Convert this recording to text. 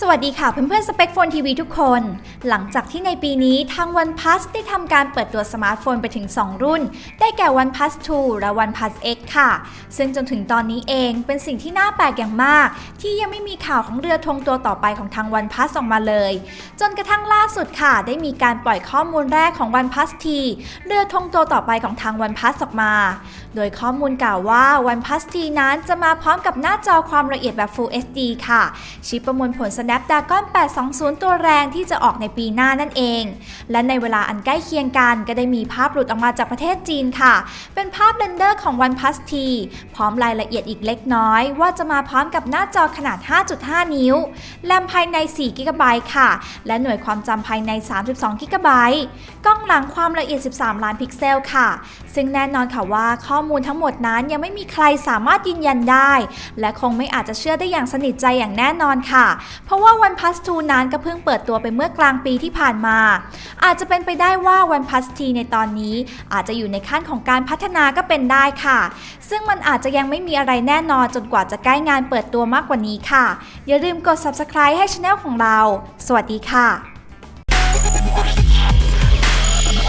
สวัสดีค่ะเพื่อนๆสเปคโฟนทีวีทุกคน หลังจากที่ในปีนี้ทาง OnePlus ได้ทำการเปิดตัวสมาร์ทโฟนไปถึง 2 รุ่น ได้แก่ OnePlus 2และ OnePlus X ค่ะ ซึ่งจนถึงตอนนี้เองเป็นสิ่งที่น่าแปลกอย่างมาก ที่ยังไม่มีข่าวของเรือธงตัวต่อไปของทาง OnePlus ออกมาเลย จนกระทั่งล่าสุดค่ะ ได้มีการปล่อยข้อมูลแรกของ OnePlus T เรือธงตัวต่อไปของทาง OnePlus ออกมา โดยข้อมูลกล่าวว่า OnePlus T นั้นจะมาพร้อมกับหน้าจอความละเอียดแบบ Full HD ค่ะ ชิปประมวลผล Snapdragon 820 ตัวแรงที่จะออกในปีหน้านั่นเอง และในเวลาอันใกล้เคียงกันก็ได้มีภาพหลุดออกมาจากประเทศจีนค่ะ เป็นภาพเรนเดอร์ของ OnePlus T พร้อมรายละเอียดอีกเล็กน้อย ว่าจะมาพร้อมกับหน้าจอขนาด 5.5 นิ้ว แรมภายใน 4 g b ค่ะ และหน่วยความจำภายใน 32 g b กล้องหลังความละเอียด 13 ล้านพิกเซลค่ะ ซึ่งแน่นอนค่ะว่าข้อมูลทั้งหมดนั้นยังไม่มีใครสามารถยืนยันได้ และคงไม่อาจจะเชื่อได้อย่างสนิทใจอย่างแน่นอนค่ะ เพราะราะว่า OnePlus 2นั้นก็เพิ่งเปิดตัวไปเมื่อกลางปีที่ผ่านมา อาจจะเป็นไปได้ว่า OnePlus T ในตอนนี้ อาจจะอยู่ในขั้นของการพัฒนาก็เป็นได้ค่ะ ซึ่งมันอาจจะยังไม่มีอะไรแน่นอนจนกว่าจะใกล้งานเปิดตัวมากกว่านี้ค่ะ อย่าลืมกด subscribe ให้ช anel ของเรา สวัสดีค่ะ